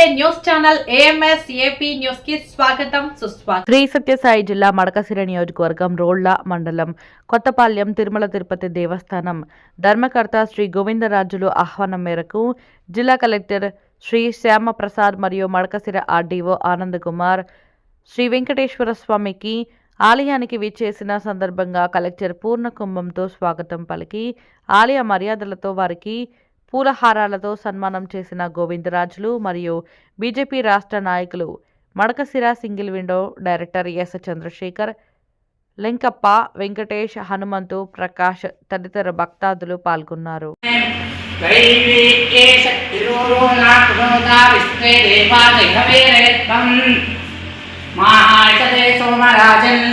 నమస్తే news channel AMS AP న్యూస్కి స్వాగతం సుస్వాగతం. శ్రీ సత్యసాయి జిల్లా మడకసిరి నియోజకవర్గం రోళ్ళ మండలం కొత్తపాల్యం తిరుమల తిరుపతి దేవస్థానం ధర్మకర్త శ్రీ గోవిందరాజులు ఆహ్వానం మేరకు జిల్లా కలెక్టర్ శ్రీ శ్యామ ప్రసాద్ మరియు మడకసిర ఆర్డీఓ ఆనంద్ కుమార్ శ్రీ వెంకటేశ్వర స్వామికి ఆలయానికి విచ్చేసిన సందర్భంగా కలెక్టర్ పూర్ణ కుంభంతో స్వాగతం పలికి ఆలయ మర్యాదలతో వారికి పూలహారాలతో సన్మానం చేసిన గోవిందరాజులు మరియు బీజేపీ రాష్ట్ర నాయకులు Madakasira single window director S Chandrasekhar Lenkappa Venkatesh Hanumanthu Prakash తదితర భక్తాదులు పాల్గొన్నారు दैवी एष तिरोरो नाप्नोता विश्वे देवादिहवेरेत्वम् माहायते सोमराजन्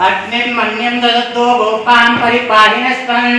अग्निं मन्यं ददतो गोपां परिपाहिनस्त्वम्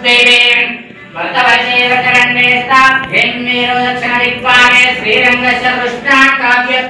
అష్టోదక్షాయ శ్రీరంగ కృష్ణ కావ్య